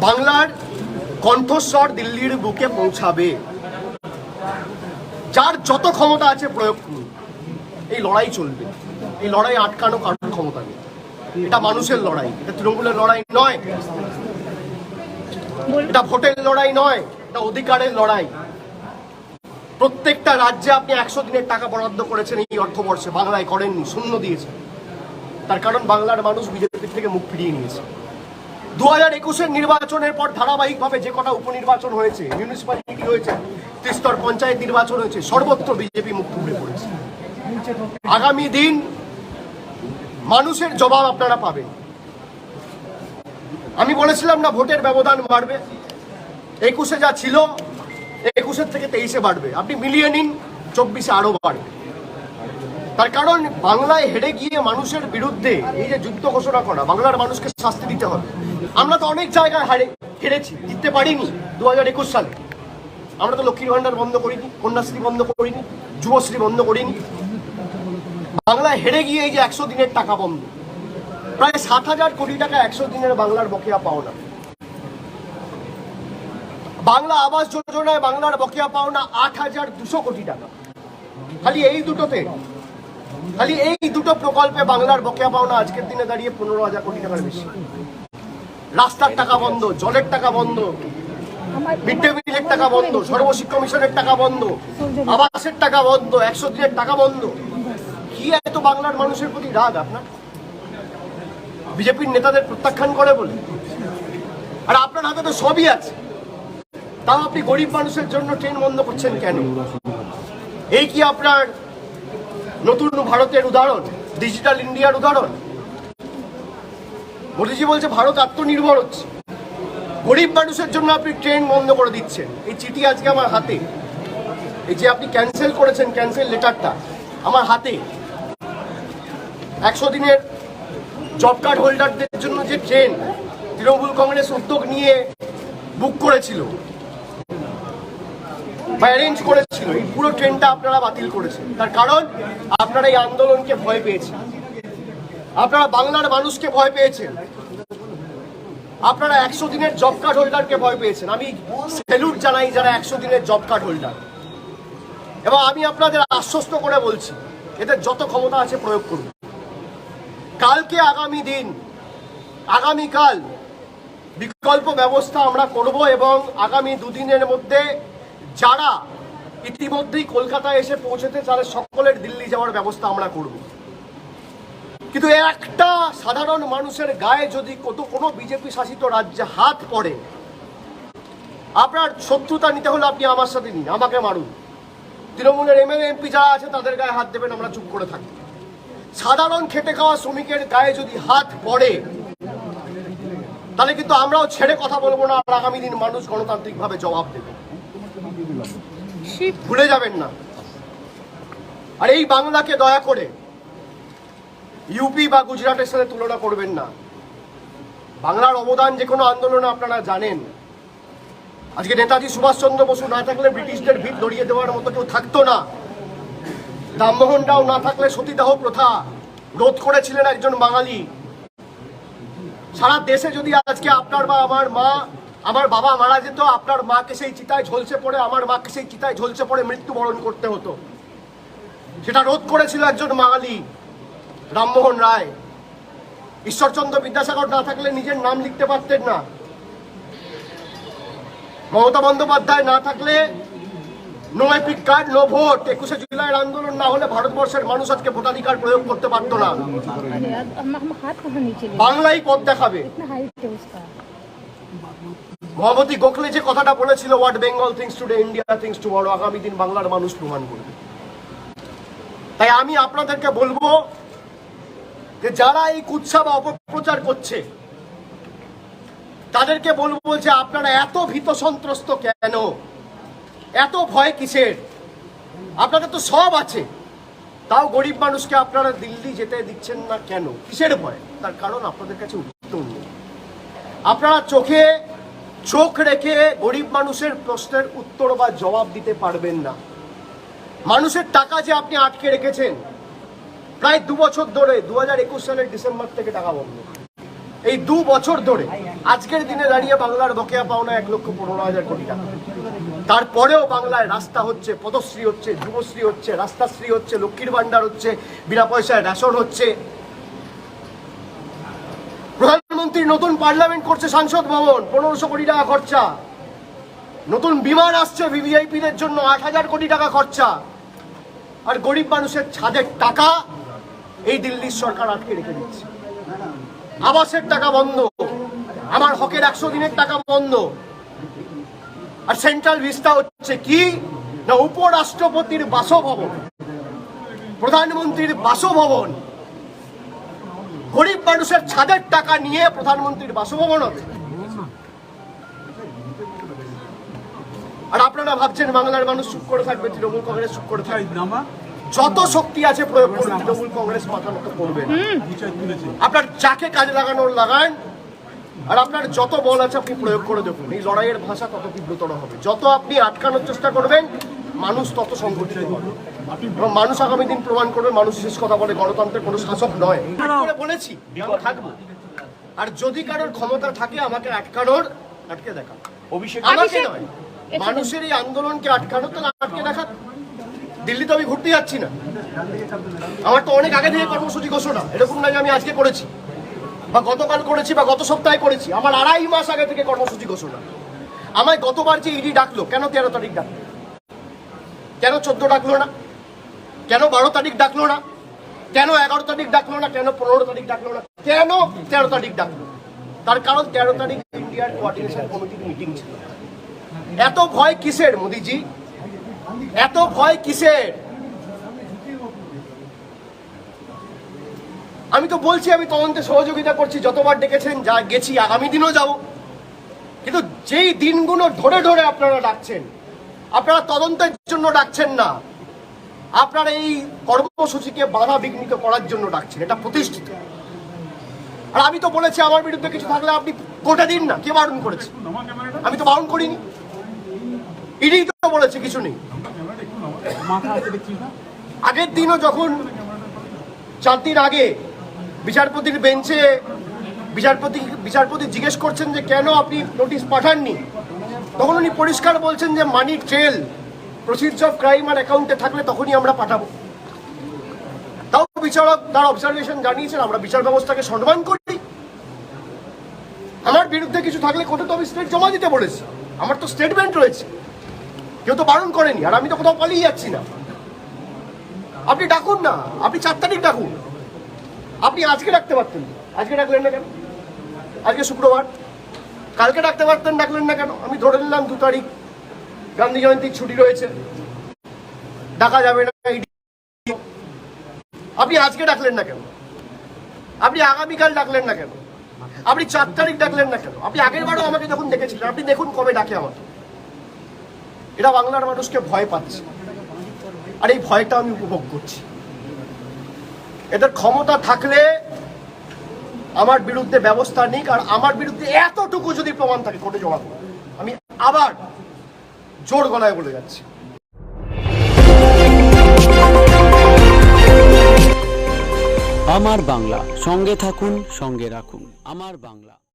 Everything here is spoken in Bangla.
বাংলার কণ্ঠস্বর দিল্লির বুকে পৌঁছাবে। যার যত ক্ষমতা আছে প্রয়োগ করুন। এই লড়াই চলবে। এই লড়াই আটকানো কারোর ক্ষমতা নেই। এটা মানুষের লড়াই। এটা তৃণমূলের লড়াই নয়। এটা ভোটের লড়াই নয়। এটা অধিকারের লড়াই। প্রত্যেকটা রাজ্যে আপনি একশো দিনের টাকা বরাদ্দ করেছেন এই অর্থবর্ষে। বাংলায় করেননি, শূন্য দিয়েছেন। তার কারণ বাংলার মানুষ বিজেপির থেকে মুখ ফিরিয়ে নিয়েছে। দু হাজার একুশের নির্বাচনের পর ধারাবাহিকভাবে যে কটা উপনির্বাচন হয়েছে মিউনিসিপ্যালিটি হয়েছে ত্রিস্তর পঞ্চায়েত নির্বাচন হয়েছে, সর্বত্র বিজেপি মুখ থুবড়ে পড়েছে। আগামী দিন মানুষের জবাব আপনারা পাবেন। আমি বলেছিলাম না ভোটের ব্যবধান বাড়বে। একুশে যা ছিল, একুশের থেকে তেইশে বাড়বে। আপনি মিলিয়ে নিন, চব্বিশে আরও বাড়বে। তার কারণ, বাংলায় হেরে গিয়ে মানুষের বিরুদ্ধে এই যে যুদ্ধ ঘোষণা করা, বাংলার মানুষকে শাস্তি দিতে হবে। আমরা তো অনেক জায়গায় হারে, হেরেছি, জিততে পারিনি দু একুশ সালে। আমরা তো লক্ষ্মীর ভান্ডার বন্ধ করিনি, কন্যাশ্রী বন্ধ করিনি, যুবশ্রী বন্ধ করিনি। বাংলায় হেরে গিয়ে এই যে একশো দিনের টাকা বন্ধ, প্রায় সাত হাজার কোটি টাকা একশো দিনের বাংলার বকেয়া পাওনা। বাংলা আবাস যোজনায় বাংলার বকেয়া পাওনা আট হাজার দুশো কোটি টাকা। খালি এই দুটোতে, খালি এই দুটো প্রকল্পে বাংলার বকেয়া পাওনা আজকের দিনে দাঁড়িয়ে পনেরো হাজার কোটি টাকার বেশি। রাস্তার টাকা বন্ধ, জলের টাকা বন্ধ মিড ডে মিলের টাকা বন্ধ, সর্বশিক্ষা মিশনের টাকা বন্ধ, আবাসের টাকা বন্ধ, একশো দিনের টাকা বন্ধ। কি এত বাংলার মানুষের প্রতি রাগ আপনার? বিজেপির নেতাদের প্রত্যাখ্যান করে বলে। আর আপনার হাতে তো সবই আছে। তাও আপনি গরিব মানুষের জন্য ট্রেন বন্ধ করছেন কেন? এই কি আপনার নতুন ভারতের উদাহরণ, ডিজিটাল ইন্ডিয়ার উদাহরণ? মোদীজি বলছে, ভারত আত্মনির্ভর হচ্ছে। গরিব মানুষের জন্য আপনি ট্রেন বন্ধ করে দিচ্ছেন। এই চিঠি আজকে আমার হাতে। এই যে আপনি ক্যান্সেল করেছেন, ক্যান্সেল লেটারটা, আমার হাতে। একশো দিনের জব কার্ড হোল্ডারদের জন্য যে ট্রেন, তৃণমূল কংগ্রেস উদ্যোগ নিয়ে বুক করেছিল, বা অ্যারেঞ্জ করেছিল, এই পুরো ট্রেনটা আপনারা বাতিল করেছেন। তার কারণ, আপনারা এই আন্দোলনকে ভয় পেয়েছেন। আপনারা বাংলার মানুষকে ভয় পেয়েছেন। আপনারা একশো দিনের জব কার্ড হোল্ডারকে ভয় পেয়েছেন। আমি স্যালুট জানাই যারা একশো দিনের জব কার্ড হোল্ডার এবং আমি আপনাদের আশ্বস্ত করে বলছি, এদের যত ক্ষমতা আছে প্রয়োগ করুন। কালকে আগামী দিন, আগামীকাল বিকল্প ব্যবস্থা আমরা করব এবং আগামী দুদিনের মধ্যে যারা ইতিমধ্যেই কলকাতায় এসে পৌঁছেতে তাদের সকলের দিল্লি যাওয়ার ব্যবস্থা আমরা করব। কিন্তু একটা সাধারণ মানুষের গায়ে যদি কত কোনো বিজেপি শাসিত রাজ্যে হাত পড়ে, আপনার শত্রুতা নিতে হলে আপনি আমার সাথে নিন, আমাকে মারুন। তৃণমূলের এমএলএ এমপি যারা আছে, তাদের গায়ে হাত দেবেন, আমরা চুপ করে থাকি। সাধারণ খেটে খাওয়া শ্রমিকের গায়ে যদি হাত পড়ে, তাহলে কিন্তু আমরাও ছেড়ে কথা বলব না, আর আগামী দিন মানুষ গণতান্ত্রিকভাবে জবাব দেবে। ভুলে যাবেন না। আর এই বাংলাকে দয়া করে ইউপি বা গুজরাটের সাথে তুলনা করবেন না। বাংলার অবদান যে কোনো আন্দোলনে আপনারা জানেন। আজকে নেতাজি সুভাষচন্দ্র বসু না থাকলে ব্রিটিশদের ভিত ধরিয়ে দেওয়ার মতো কেউ থাকতো না। রামমোহন রাও না থাকলে সতীদাহ প্রথা রোধ করেছিলেন একজন বাঙালি। সারা দেশে যদি আজকে আপনার বা আমার মা, আমার বাবা মারা যেত, আপনার মাকে সেই চিতায় ঝলসে পড়ে, আমার মাকে সেই চিতায় ঝলসে পড়ে মৃত্যুবরণ করতে হতো। সেটা রোধ করেছিল একজন বাঙালি। রামমোহন রায়। ঈশ্বরচন্দ্র বিদ্যাসাগর না থাকলে নিজের নাম লিখতে পারতেন না। মমতা বন্দ্যোপাধ্যায় না থাকলে no EPIC card no vote একুশে জুলাইয়ের আন্দোলন না হলে ভারতবর্ষের মানুষ আজকে ভোটাধিকার প্রয়োগ করতে পারত না। বাংলাই পথ দেখাবে। মহামতী গোখলে যে কথাটা বলেছিল what Bengal thinks today India thinks to tomorrow আগামী দিন বাংলার মানুষ প্রমাণ করবে। তাই আমি আপনাদেরকে বলব যে যারা এই কুৎসা বা অপপ্রচার করছে, তাদেরকে বলব যে আপনারা এত ভীত সন্ত্রস্ত কেন? এত ভয় কিসের? আপনাদের তো সব আছে। তাও গরিব মানুষকে আপনারা দিল্লি যেতে দিচ্ছেন না কেন? কিসের ভয়? তার কারণ আপনাদের কাছে উত্তর নেই। আপনারা চোখে চোখ রেখে গরিব মানুষের প্রশ্নের উত্তর বা জবাব দিতে পারবেন না। মানুষের টাকা যে আপনি আটকে রেখেছেন প্রায় দু বছর ধরে, দু হাজার একুশ সালের ডিসেম্বর থেকে টাকা বন্ধ। এই দু বছর ধরে, আজকের দিনে দাঁড়িয়ে বাংলার বকেয়া পাওনা এক লক্ষ পনেরো হাজার কোটি টাকা। তারপরেও বাংলায় রাস্তা হচ্ছে, পদশ্রী হচ্ছে, যুবশ্রী হচ্ছে, রাস্তাশ্রী হচ্ছে, লক্ষ্মীর ভান্ডার হচ্ছে, বিনা পয়সায় রেশন হচ্ছে। প্রধানমন্ত্রী নতুন পার্লামেন্ট করছে সাংসদ ভবন, পনেরোশো কোটি টাকা খরচা। নতুন বিমান আসছে ভিভিআইপিদের জন্য, আট হাজার কোটি টাকা খরচা। আর গরিব মানুষের ছাদের টাকা এই দিল্লির সরকার আটকে রেখে দিচ্ছে। আবাসের টাকা বন্ধ। আমার হকের একশো দিনের টাকা বন্ধ। আর সেন্ট্রাল ভিস্তা হচ্ছে কি? না, উপরাষ্ট্রপতির বাসভবন। প্রধানমন্ত্রীর বাসভবন। গরিব মানুষের ছাদের টাকা নিয়ে প্রধানমন্ত্রীর বাসভবন হবে। আর আপনারা ভাবছেন বাংলার মানুষ চুপ করে থাকবে, তৃণমূল কংগ্রেস চুপ করে থাকবে। যত শক্তি আছে প্রয়োগ করুন তৃণমূল কংগ্রেস মাথা মতো করবে আপনার যাকে কাজে লাগানোর লাগান আর আপনার যত বল আছে আপনি প্রয়োগ করে দেখুন এই লড়াইয়ের ভাষা তত তীব্রতর হবে। যত আপনি আটকানোর চেষ্টা করবেন মানুষ তত সংগঠিত হবে। এবং মানুষ আগামী দিন প্রমাণ করবে মানুষ শেষ কথা বলে গণতন্ত্রের কোনো শাসক নয়। বলেছি থাকব। আর যদি কারোর ক্ষমতা থাকে আমাকে আটকানোর আটকে দেখা অভিষেক আমাকে নয়। মানুষের এই আন্দোলনকে আটকানো তো আটকে দেখা দিল্লি তো আমি ঘুরতে যাচ্ছি না। আমার তো অনেক আগে থেকে কর্মসূচি ঘোষণা। এরকম নয় আমি আজকে করেছি, বা গতকাল করেছি, বা গত সপ্তাহে করেছি। আমার আড়াই মাস আগে থেকে কর্মসূচি ঘোষণা। আমায় গতবার যে ইডি ডাকলো, কেন তেরো তারিখ ডাকলো? কেন চোদ্দ ডাকলো না? কেন বারো তারিখ ডাকলো না? কেন এগারো তারিখ ডাকলো না? কেন পনেরো তারিখ ডাকলো না? কেন তেরো তারিখ ডাকলো? তার কারণ তেরো তারিখ ইন্ডিয়ার কোঅর্ডিনেশন কমিটির মিটিং ছিল। এত ভয় কিসের, মোদিজি? এত ভয় কিসের? আমি তো বলছি আমি তদন্তে সহযোগিতা করছি যতবার ডেকেছেন যা গেছি আগামী দিনও যাব। কিন্তু যেই দিনগুলো ধরে ধরে আপনারা ডাকছেন আপনারা তদন্তের জন্য ডাকছেন না। আপনারা এই কর্মসূচিকে বাধা বিঘ্নিত করার জন্য ডাকছেন এটা প্রতিষ্ঠিত। আর আমি তো বলেছি আমার বিরুদ্ধে কিছু থাকলে আপনি কোটা দিন না কে বারণ করেছে? আমি তো বারণ করিনি। ইডি বলেছে, কিছু নেই। আগের দিনও যখন চার দিন আগে বিচারপতির বেঞ্চে বিচারপতি বিচারপতি জিজ্ঞেস করছেন যে কেন আপনি নোটিশ পাঠাননি, তখন উনি পরিষ্কার বলছেন যে money trail proceeds of crime আর অ্যাকাউন্টে থাকলে তখনই আমরা পাঠাবো। তাও বিচারক তার অবজারভেশন জানিয়েছেন, আমরা বিচার ব্যবস্থাকে সম্মান করি। আমার বিরুদ্ধে কিছু থাকলে কোর্টে তো আমি স্টেট জমা দিতে বলেছি। আমার তো স্টেটমেন্ট রয়েছে। কেউ তো বারণ করেনি, আর আমি তো কোথাও পালিয়ে যাচ্ছি না। আপনি ডাকুন না, আপনি চার তারিখ ডাকুন। আপনি আজকে ডাকতে পারতেন আজকে ডাকলেন না কেন? আজকে শুক্রবার। কালকে ডাকতে পারতেন, ডাকলেন না কেন? আমি ধরে নিলাম দু তারিখ। গান্ধী জয়ন্তীর ছুটি রয়েছে। ডাকা যাবে না আপনি আজকে ডাকলেন না কেন? আপনি আগামীকাল ডাকলেন না কেন? আপনি চার তারিখ ডাকলেন না কেন? আপনি আগের বারও আমাকে যখন দেখেছিলেন, আপনি দেখুন কবে ডাকে আমাকে। এটা বাংলার মানুষকে ভয় পাচ্ছে। আর এই ভয়টা আমি উপভোগ করছি। এদের ক্ষমতা থাকলে আমার বিরুদ্ধে ব্যবস্থা নিক আর আমার বিরুদ্ধে এতটুকু যদি প্রমাণ থাকে কোর্টে জমা আমি আবার জোর গলায় বলে যাচ্ছি। আমার বাংলা, সঙ্গে থাকুন, সঙ্গে রাখুন। আমার বাংলা।